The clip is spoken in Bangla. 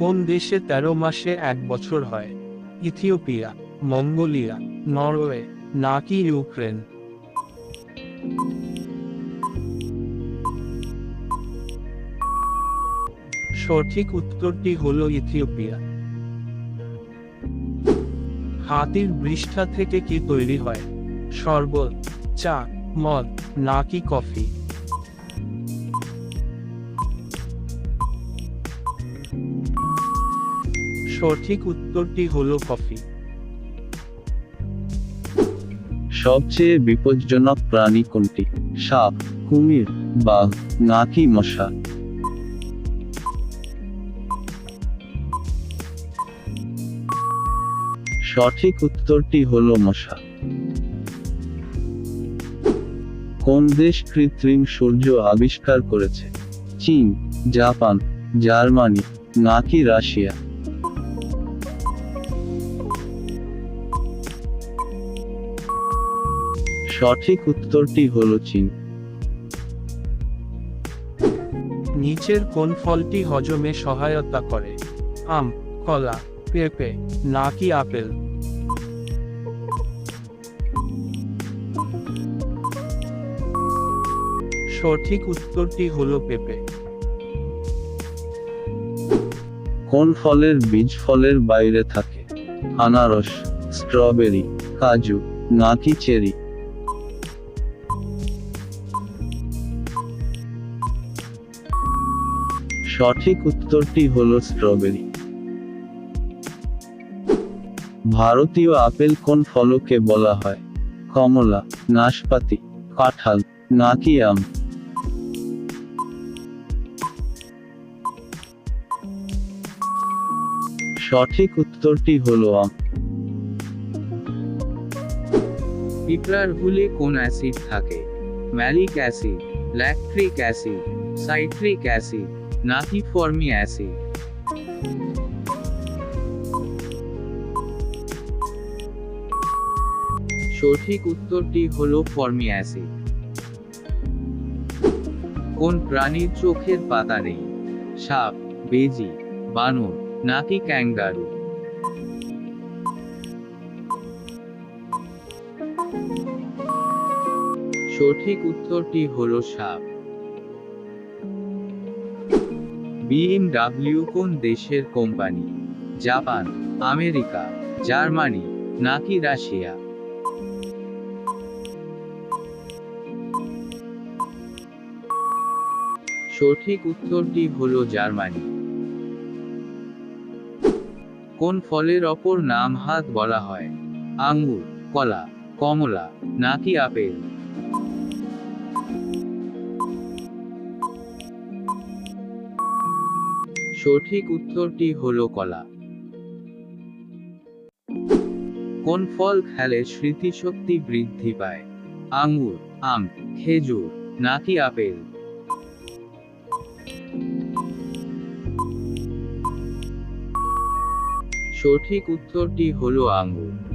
কোন দেশে তেরো মাসে এক বছর হয়? ইথিওপিয়া, মঙ্গোলিয়া, নরওয়ে, নাকি ইউক্রেন? সঠিক উত্তরটি হলো ইথিওপিয়া। হাতির বৃষ্ঠা থেকে কি তৈরি হয়? শরবত, চা, মদ, নাকি কফি? সঠিক উত্তরটি হলো কফি। সবচেয়ে বিপজ্জনক প্রাণী কোনটি? সাপ, কুমির বাঘ নাকি মশা? সঠিক উত্তরটি হলো মশা। কোন দেশ কৃত্রিম সূর্য আবিষ্কার করেছে? চীন, জাপান, জার্মানি নাকি রাশিয়া? সঠিক উত্তরটি হল চীন। নিচের কোন ফলটি হজমে সহায়তা করে? আম কলা পেঁপে নাকি আপেল? সঠিক উত্তরটি হলো পেঁপে। কোন ফলের বীজ ফলের বাইরে থাকে? আনারস স্ট্রবেরি কাজু নাকি চেরি? সঠিক উত্তরটি হল স্ট্রবেরি ভারতীয় আপেল কোন ফলকে বলা হয়? কমলা, নাশপাতি, কাঁঠাল, নাকি আম? সঠিক উত্তরটি হল আম। পিঁপড়ার হুলে কোন অ্যাসিড থাকে? Malic acid, lactic acid, citric acid. নাকি ফর্মি অ্যাসিড। সঠিক উত্তরটি হলো ফর্মি অ্যাসিড। কোন প্রাণীর চোখের পাতা নেই সাপ, বেজি, বানর, নাকি ক্যাঙ্গারু? সঠিক উত্তরটি হলো সাপ। বিএমডাব্লিউ কোন দেশের কোম্পানি? জাপান, আমেরিকা, জার্মানি, নাকি রাশিয়া? সঠিক উত্তরটি হলো জার্মানি। কোন ফলের অপর নাম হাত বলা হয়? আঙ্গুর, কলা, কমলা, নাকি আপেল? সঠিক উত্তরটি হল কলা। কোন ফল খেলে স্মৃতিশক্তি বৃদ্ধি পায়? আঙুর, আম, খেজুর, নাকি আপেল? সঠিক উত্তরটি হলো আঙ্গুর